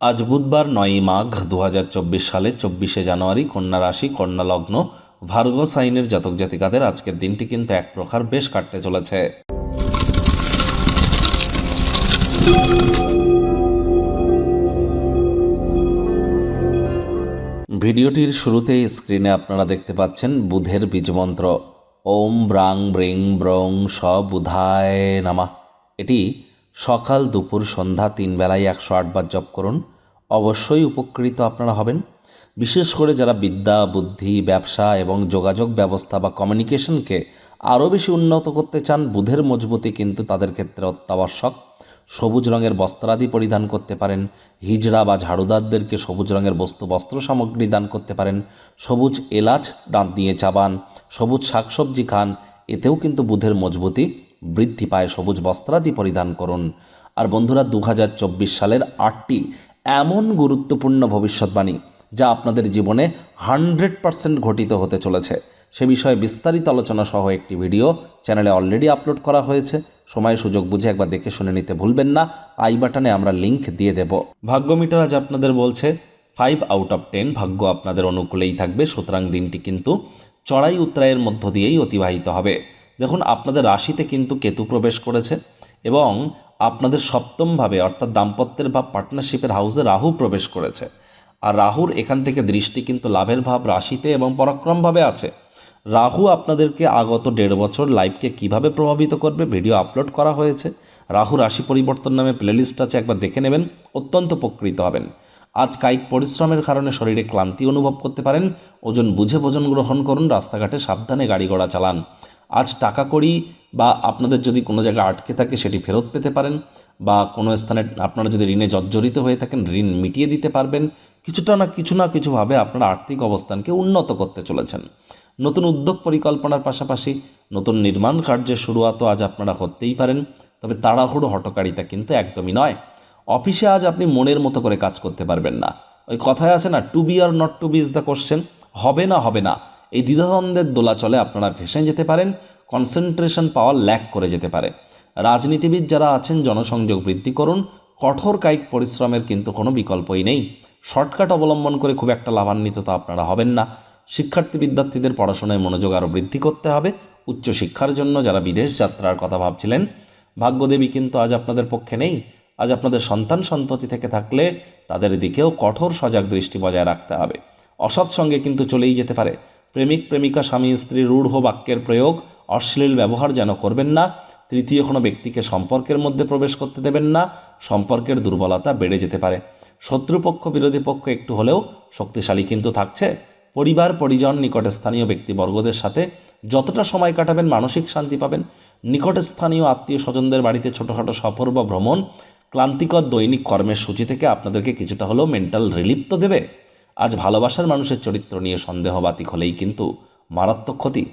আজ বুধবার নয়ই মাঘ দু হাজার চব্বিশ সালে চব্বিশে জানুয়ারি কন্যা রাশি, কন্যা লগ্ন, ভার্গ সাইনের জাতক জাতিকাদের আজকের দিনটি কিন্তু এক প্রকার বেশ কাটতে চলেছে। ভিডিওটির শুরুতেই স্ক্রিনে আপনারা দেখতে পাচ্ছেন বুধের বীজমন্ত্র। ওম ব্রাং ব্রিং ব্রং স বুধায় নামা। এটি সকাল দুপুর সন্ধ্যা তিন বেলায় একশো আটবার জপ করুন। অবশ্যই উপকৃত আপনারা হবেন। বিশেষ করে যারা বিদ্যা, বুদ্ধি, ব্যবসা এবং যোগাযোগ ব্যবস্থা বা কমিউনিকেশনকে আরও বেশি উন্নত করতে চান, বুধের মজবুতি কিন্তু তাদের ক্ষেত্রে অত্যাবশ্যক। সবুজ রঙের বস্ত্রাদি পরিধান করতে পারেন। হিজড়া বা ঝাড়ুদারদেরকে সবুজ রঙের বস্তু, বস্ত্র সামগ্রী দান করতে পারেন। সবুজ এলাচ দাঁত দিয়ে চাবান, সবুজ শাকসবজি খান, এতেও কিন্তু বুধের মজবুতি বৃদ্ধি পায় সবুজ বস্ত্রাদি পরিধান করুন। আর বন্ধুরা দু হাজার চব্বিশ সালের আটটি এমন গুরুত্বপূর্ণ ভবিষ্যৎবাণী যা আপনাদের জীবনে হান্ড্রেড পারসেন্ট ঘটিত হতে চলেছে। সে বিষয়ে বিস্তারিত আলোচনা সহ একটি ভিডিও চ্যানেলে অলরেডি আপলোড করা হয়েছে। সময় সুযোগ বুঝে একবার দেখে শুনে নিতে ভুলবেন না। আই বাটনে আমরা লিংক দিয়ে দেব। ভাগ্য মিটার আজ আপনাদের বলছে, ফাইভ আউট অফ টেন ভাগ্য আপনাদের অনুকূলেই থাকবে, সুতরাং দিনটি কিন্তু চড়াই উত্তরায়ের মধ্য দিয়েই অতিবাহিত হবে। দেখুন, আপনাদের রাশিতে কিন্তু কেতু প্রবেশ করেছে এবং আপনাদের সপ্তমভাবে, অর্থাৎ দাম্পত্যের বা পার্টনারশিপের হাউসে রাহু প্রবেশ করেছে। আর রাহুর এখান থেকে দৃষ্টি কিন্তু লাভের ভাব রাশিতে এবং পরাক্রমভাবে আছে। রাহু আপনাদেরকে আগত দেড় বছর লাইফকে কীভাবে প্রভাবিত করবে ভিডিও আপলোড করা হয়েছে। রাহু রাশি পরিবর্তন নামে প্লেলিস্ট আছে, একবার দেখে নেবেন, অত্যন্ত উপকৃত হবেন। আজ কায়িক পরিশ্রমের কারণে শরীরে ক্লান্তি অনুভব করতে পারেন, ওজন বুঝে ভোজন গ্রহণ করুন, রাস্তাঘাটে সাবধানে গাড়ি ঘোড়া চালান। আজ টাকা করি বা আপনাদের যদি কোনো জায়গায় আটকে থাকে সেটি ফেরত পেতে পারেন বা কোনো স্থানে আপনারা যদি ঋণে জর্জরিত হয়ে থাকেন, ঋণ মিটিয়ে দিতে পারবেন। কিছুটা না কিছু না কিছুভাবে আপনারা আর্থিক অবস্থানকে উন্নত করতে চলেছেন। নতুন উদ্যোগ পরিকল্পনার পাশাপাশি নতুন নির্মাণ কার্যের শুরুয়াতও আজ আপনারা করতেই পারেন, তবে তাড়াহুড়ো হটকারিতা কিন্তু একদমই নয়। অফিসে আজ আপনি মনের মতো করে কাজ করতে পারবেন না। ওই কথায় আছে না to be or not to be is the question হবে না হবে না। এই দ্বিধাদ্বন্দ্বের দোলাচলে আপনারা ভেসে যেতে পারেন কনসেন্ট্রেশন পাওয়ার ল্যাক করে যেতে পারে। রাজনীতিবিদ যারা আছেন, জনসংযোগ বৃদ্ধি করুন, কঠোর কায়িক পরিশ্রমের কিন্তু কোনো বিকল্পই নেই। শর্টকাট অবলম্বন করে খুব একটা লাভান্বিত তো আপনারা হবেন না। শিক্ষার্থী বিদ্যার্থীদের পড়াশোনায় মনোযোগ আরও বৃদ্ধি করতে হবে। উচ্চশিক্ষার জন্য যারা বিদেশ যাত্রার কথা ভাবছিলেন, ভাগ্যদেবী কিন্তু আজ আপনাদের পক্ষে নেই। আজ আপনাদের সন্তান সন্ততি থেকে থাকলে তাদের দিকেও কঠোর সজাগ দৃষ্টি বজায় রাখতে হবে। অসৎ সঙ্গে কিন্তু চলেই যেতে পারে। প্রেমিক, প্রেমিকা, স্বামী, স্ত্রী, রূঢ় বাক্যের প্রয়োগ, অশ্লীল ব্যবহার যেন করবেন না, তৃতীয় কোনো ব্যক্তিকে সম্পর্কের মধ্যে প্রবেশ করতে দেবেন না, সম্পর্কের দুর্বলতা বেড়ে যেতে পারে। শত্রুপক্ষ, বিরোধী পক্ষ একটু হলেও শক্তিশালী কিন্তু থাকছে। পরিবার, পরিজন, নিকটে স্থানীয় ব্যক্তিবর্গদের সাথে যতটা সময় কাটাবেন, মানসিক শান্তি পাবেন। নিকটে স্থানীয় আত্মীয় স্বজনদের বাড়িতে ছোটোখাটো সফর বা ভ্রমণ, ক্লান্তিকর দৈনিক কর্মের সূচি থেকে আপনাদেরকে কিছুটা হলেও মেন্টাল রিলিফ তো দেবে। আজ ভালোবাসার মানুষের চরিত্র নিয়ে সন্দেহবাতিক হলেই কিন্তু মারাত্মক ক্ষতি।